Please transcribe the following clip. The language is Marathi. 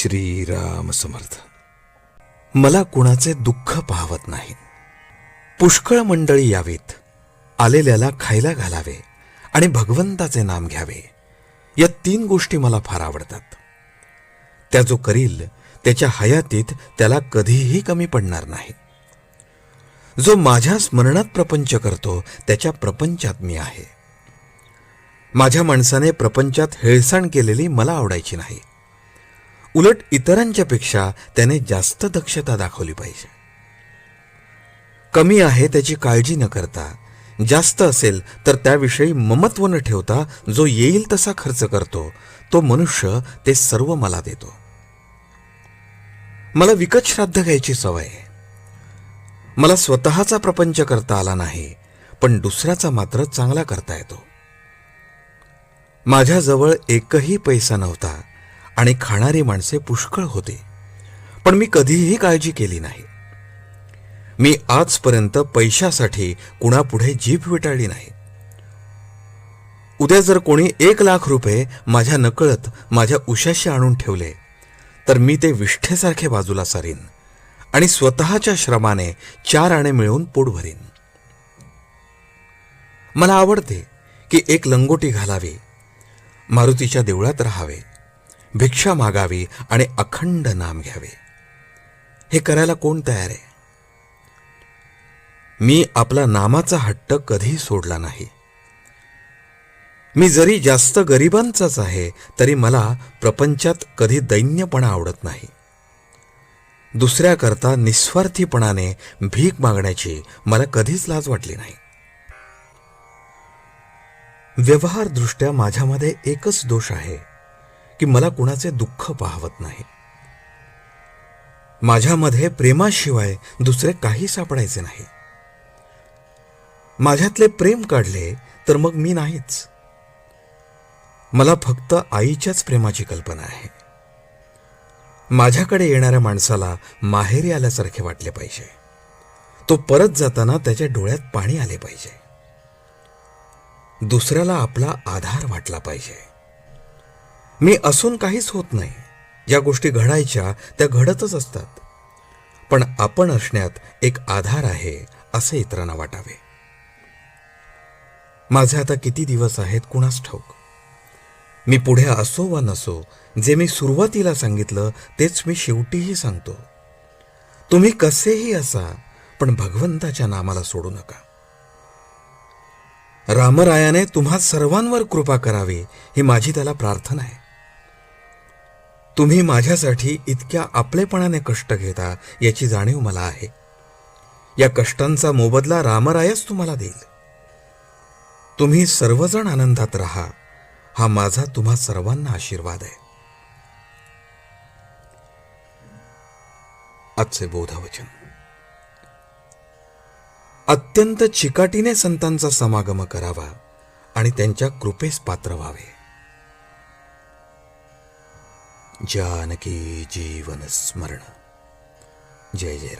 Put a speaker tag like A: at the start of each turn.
A: श्रीराम समर्थ. मला कुणाचे दुःख पाहवत नाही. पुष्कळ मंडळी यावीत. आलेल्याला खायला घालावे आणि भगवंताचे नाम घ्यावे. या तीन गोष्टी मला फार आवडतात. त्या जो करील त्याच्या हयातीत त्याला कधीही कमी पडणार नाही. जो माझ्या स्मरणात प्रपंच करतो त्याच्या प्रपंचात मी आहे. माझ्या माणसाने प्रपंचात हेळसाण केलेली मला आवडायची नाही. उलट इतरांच्यापेक्षा त्याने जास्त दक्षता दाखवली पाहिजे. कमी आहे त्याची काळजी न करता जास्त असेल तर त्याविषयी ममत्व न ठेवता जो येईल तसा खर्च करतो तो मनुष्य ते सर्व मला देतो. मला विकत श्राद्ध घ्यायची सवय आहे. मला स्वतःचा प्रपंच करता आला नाही पण दुसऱ्याचा मात्र चांगला करता येतो. माझ्याजवळ एकही पैसा नव्हता आणि खाणारी माणसे पुष्कळ होते. पण मी कधीही काळजी केली नाही. मी आजपर्यंत पैशासाठी कुणापुढे जीभ विटाळली नाही. उद्या जर कोणी एक लाख रुपये माझ्या नकळत माझ्या उशाशी आणून ठेवले तर मी ते विष्ठेसारखे बाजूला सारीन आणि स्वतःच्या श्रमाने चार आणे मिळवून पोट भरीन. मला आवडते की एक लंगोटी घालावी मारुतीच्या देवळात राहावे. भिक्षा मागावी आणि अखंड नाम घ्यावे. हे करायला कोण तयार आहे? मी आपला नामाचा हट्ट कधी सोडला नाही. मी जरी जास्त गरिबांचाच आहे तरी मला प्रपंचात कधी दैन्यपणा आवडत नाही. दुसऱ्याकरता निस्वार्थीपणाने भीक मागण्याची मला कधीच लाज वाटली नाही. व्यवहारदृष्ट्या माझ्यामध्ये एकच दोष आहे. की मला कुणाचे दुःख पाहवत नाही. माझ्यामध्ये प्रेमाशिवाय दुसरे काही सापडायचे नाही. माझ्यातले प्रेम काढले तर मग मी नाहीच. मला फक्त आईच्याच प्रेमाची कल्पना आहे. माझ्याकडे येणाऱ्या माणसाला माहेरी आल्यासारखे वाटले पाहिजे. तो परत जाताना त्याच्या डोळ्यात पाणी आले पाहिजे. दुसऱ्याला आपला आधार वाटला पाहिजे. मी असून काहीच होत नाही. ज्या गोष्टी घडायच्या त्या घडतच असतात. पण आपण असण्यात एक आधार आहे असे इतरांना वाटावे. माझे आता किती दिवस आहेत कुणास ठाऊक. मी पुढे असो वा नसो जे मी सुरुवातीला सांगितलं तेच मी शेवटीही सांगतो. तुम्ही कसेही असा पण भगवंताच्या नामाला सोडू नका. रामरायाने तुम्हा सर्वांवर कृपा करावी ही माझी त्याला प्रार्थना आहे. तुम्ही माझ्यासाठी इतक्या आपलेपणाने कष्ट घेता याची जाणीव मला आहे. या कष्टांचा मोबदला रामरायच तुम्हाला देईल. तुम्ही सर्वजण आनंदात राहा. हा माझा तुम्हा सर्वांना आशीर्वाद आहे. आजचे बोधवचन. अत्यंत चिकाटीने संतांचा समागम करावा आणि त्यांच्या कृपेस पात्र व्हावे. జానకీ జీవన స్మరణ. జయ జయ